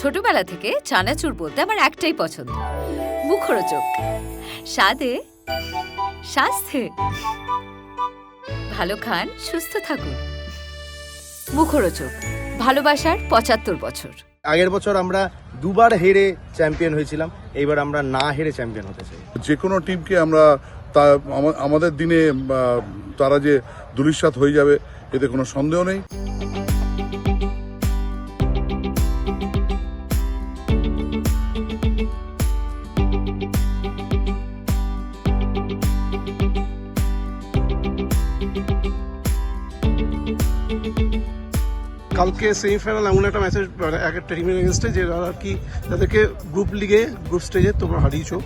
ছোটবেলা থেকে চানাচুর বলতে আমার একটাই পছন্দ। মুখরোচক। স্বাদে স্বাস্থ্যে ভালো খান সুস্থ থাকুন। মুখরোচক। ভালোবাসার পঁচাত্তর বছর। আগের বছর আমরা দুবার হেরে চ্যাম্পিয়ন হয়েছিলাম এইবার আমরা না হেরে চ্যাম্পিয়ন হতে চাই। যে কোনো টিমকে আমরা তা আমাদের দিনে তারা যে দুলিশ্বাত হয়ে যাবে এতে কোনো সন্দেহ নেই। কালকে সেমিফাইনাল এমন একটা ম্যাচের এক একটা টিমের এগেনস্টে যে আর কি তাদেরকে গ্রুপ লিগে গ্রুপ স্টেজে তোমরা হারিয়েছো।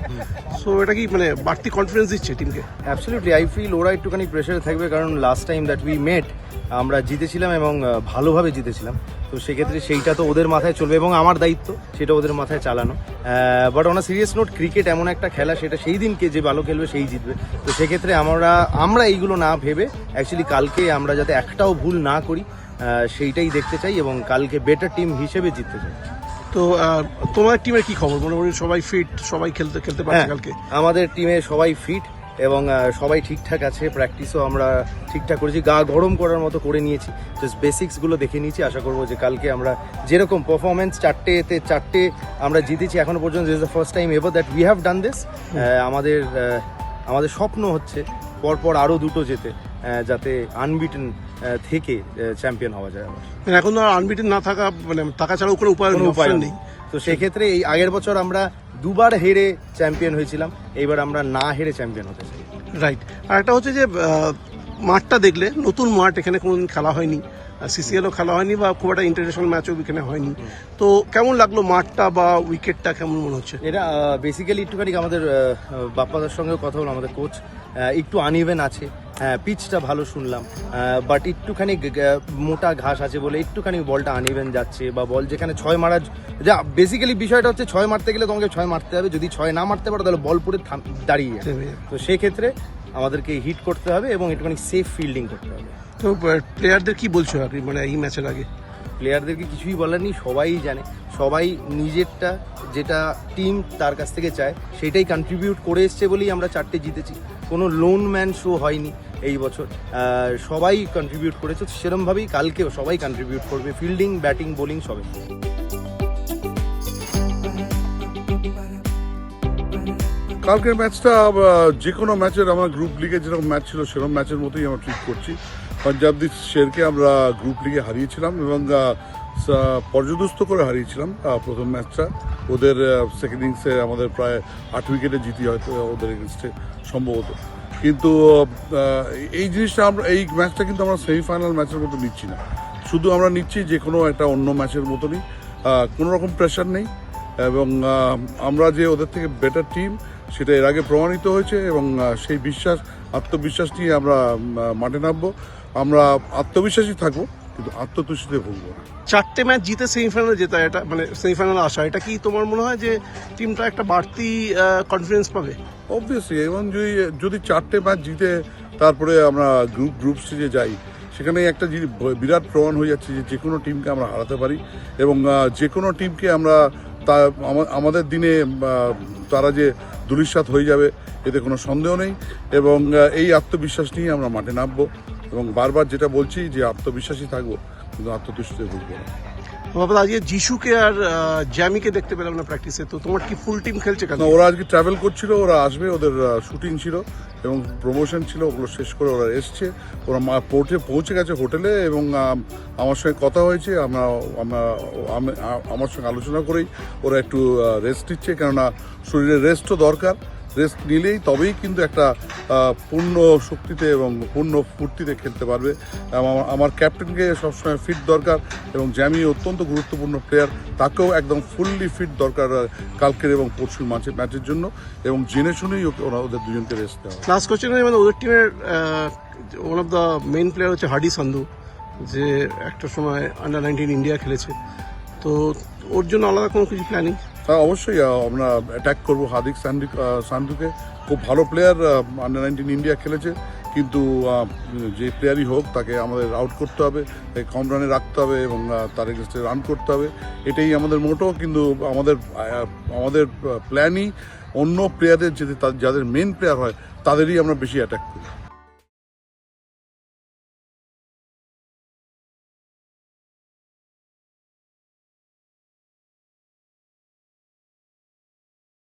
সো এটা কি মানে বাড়তি কনফিডেন্স দিচ্ছে টিমকে অ্যাবসলিউটলি আই ফিল ওরা একটুখানি প্রেশারে থাকবে কারণ last time that we met আমরা জিতেছিলাম এবং ভালোভাবে জিতেছিলাম। তো সেক্ষেত্রে সেইটা তো ওদের মাথায় চলবে এবং আমার দায়িত্ব, সেটা ওদের মাথায় চালানো। But on serious note cricket এমন একটা খেলা, সেটা সেই দিনকে যে ভালো খেলবে সেই জিতবে। তো সেক্ষেত্রে আমরা আমরা এইগুলো না ভেবে অ্যাকচুয়ালি কালকে আমরা যাতে একটাও ভুল না করি। সেইটাই দেখতে চাই এবং কালকে বেটার টিম হিসেবে জিততে চাই। তো তোমার টিমের কি খবর? মোটামুটি সবাই ফিট সবাই খেলতে খেলতে পারছে হ্যাঁ, কালকে? আমাদের টিমে সবাই ফিট এবং সবাই ঠিকঠাক আছে প্র্যাকটিসও আমরা ঠিকঠাক করেছি গা গরম করার মতো করে নিয়েছি। জাস্ট বেসিক্সগুলো দেখে নিয়েছি আশা করব যে কালকে আমরা যেরকম পারফরমেন্স চারটেতে চারটে আমরা জিতেছি এখনও পর্যন্ত is the first time ever that we have done this আমাদের আমাদের স্বপ্ন হচ্ছে পরপর আরও দুটো যেতে যাতে আনবিটেন থেকে চ্যাম্পিয়ন হওয়া যায় আবার। মানে এখন তো আনবিটেন না থাকা মানে থাকা ছাড়াও কোনো উপায় উপায় নেই। তো সেক্ষেত্রে এই আগের বছর আমরা দুবার হেরে চ্যাম্পিয়ন হয়েছিলাম এইবার আমরা না হেরে চ্যাম্পিয়ন হতে চাই। রাইট আর একটা হচ্ছে যে মাঠটা দেখলে নতুন মাঠ এখানে কোনোদিন খেলা হয়নি সিসিএলও খেলা হয়নি বা খুব একটা ইন্টারন্যাশনাল ম্যাচও এখানে হয়নি। তো কেমন লাগল মাঠটা বা উইকেটটা কেমন মনে হচ্ছে? এটা বেসিক্যালি একটুখানি আমাদের বাপ্পাদার সঙ্গেও কথা হলো আমাদের কোচ একটু আনইভেন আছে। হ্যাঁ পিচটা ভালো শুনলাম। বাট একটুখানি মোটা ঘাস আছে বলে একটুখানি বলটা আনইভেন যাচ্ছে বা বল যেখানে ছয় মারা যা বেসিক্যালি বিষয়টা হচ্ছে ছয় মারতে গেলে তোমাকে ছয় মারতে হবে। যদি ছয় না মারতে পারো তাহলে বল পুরো থাম- দাঁড়িয়ে যাবে। তো সেক্ষেত্রে আমাদেরকে হিট করতে হবে এবং একটুখানি সেফ ফিল্ডিং করতে হবে। তো প্লেয়ারদের কি বলছো আপনি মানে এই ম্যাচের আগে? প্লেয়ারদেরকে কিছুই বলার নেই সবাই জানে। সবাই নিজেরটা যেটা টিম তার কাছ থেকে চায় সেটাই কন্ট্রিবিউট করে এসছে বলেই আমরা চারটে জিতেছি। কোনো লোন ম্যান শো হয়নি। এই বছর। সবাই কন্ট্রিবিউট করেছে সেরমভাবেই কালকেও সবাই কন্ট্রিবিউট করবে। ফিল্ডিং ব্যাটিং বোলিং সবাই। কালকের ম্যাচটা যে কোনো ম্যাচের আমার গ্রুপ লিগে যেরকম ম্যাচ ছিল, সেরকম ম্যাচের মতোই আমরা ট্রিট করছি। পাঞ্জাব দি শেরকে আমরা গ্রুপ লিগে হারিয়েছিলাম এবং পর্যদস্ত করে হারিয়েছিলাম প্রথম ম্যাচটা ওদের সেকেন্ড ইনিংসে আমাদের প্রায় আট উইকেটে জিতি হয়তো, ওদের এগেনস্টে সম্ভবত। কিন্তু এই জিনিসটা আমরা, এই ম্যাচটা কিন্তু আমরা সেমিফাইনাল ম্যাচের মতো নিচ্ছি না। শুধু আমরা নিচ্ছি যে কোনো একটা অন্য ম্যাচের মতনই। কোনো রকম প্রেশার নেই। এবং আমরা যে ওদের থেকে বেটার টিম সেটা এর আগে প্রমাণিত হয়েছে এবং সেই বিশ্বাস, আত্মবিশ্বাস নিয়ে আমরা মাঠে নামবো। আমরা আত্মবিশ্বাসী থাকব, কিন্তু আত্মতুষ্টিতে ভুগবো না। চারটে ম্যাচ জিতে সেমিফাইনালে জেতা এটা মানে সেমিফাইনালে আসা। এটা কি তোমার মনে হয় যে টিমটা একটা বাড়তি কনফিডেন্স পাবে? অবভিয়াসলি এবং যদি যদি চারটে ম্যাচ জিতে তারপরে আমরা গ্রুপ গ্রুপ স্টেজে যাই সেখানে একটা বিরাট প্রমাণ হয়ে যাচ্ছে যে যে কোনো টিমকে আমরা হারাতে পারি। এবং যে কোনো টিমকে আমরা তা আমাদের দিনে তারা যে দুলিশ্বাত হয়ে যাবে, এতে কোনো সন্দেহ নেই। এবং এই আত্মবিশ্বাস নিয়ে আমরা মাঠে নামবো। এবং বারবার যেটা বলছি যে আত্মবিশ্বাসী থাকব। কিন্তু আত্মতুষ্টিতে ভুগবো না। বাবা আজকে যিশুকে আর জ্যামিকে দেখতে পেলাম না প্র্যাকটিসে তো তোমার কি ফুল টিম খেলছে কেন? ওরা আজকে ট্রাভেল করছিল ওরা আসবে ওদের শুটিং ছিল এবং প্রমোশন ছিল ওগুলো শেষ করে ওরা এসছে। ওরা মা- পৌঁছে পৌঁছে গেছে হোটেলে এবং আমার সঙ্গে কথা হয়েছে আমরা আমরা আমার সঙ্গে আলোচনা করেই ওরা একটু রেস্ট নিচ্ছে কেননা শরীরে রেস্টও দরকার। রেস্ট নিলেই তবেই কিন্তু একটা পূর্ণ শক্তিতে এবং পূর্ণ ফুর্তিতে খেলতে পারবে। আমার- ক্যাপ্টেনকে সবসময় ফিট দরকার এবং জ্যামি অত্যন্ত গুরুত্বপূর্ণ প্লেয়ার তাকেও একদম ফুললি ফিট দরকার কালকের এবং পরশুর ম্যাচের ম্যাচের জন্য। এবং জেনে শুনেই ওরা, ওদের দুজনকে রেস্ট দেওয়া ক্লাস কোচিং মানে ওদের টিমের one of the main player হচ্ছে হার্ডি সান্ধু যে একটা সময় আন্ডার নাইনটিন ইন্ডিয়া খেলেছে। তো ওর জন্য আলাদা কোনো কিছু প্ল্যানিং হ্যাঁ অবশ্যই আমরা অ্যাটাক করব হার্দিক সান্ডু সান্ধুকে খুব ভালো প্লেয়ার আন্ডার নাইনটিন ইন্ডিয়া খেলেছে। কিন্তু যে প্লেয়ারই হোক, তাকে আমাদের আউট করতে হবে কম রানে রাখতে হবে এবং তার এগেনস্টে রান করতে হবে। এটাই আমাদের মোটো কিন্তু আমাদের আমাদের প্ল্যানই অন্য প্লেয়ারদের যদি তা- যাদের মেন প্লেয়ার হয়, তাদেরই আমরা বেশি অ্যাটাক করি।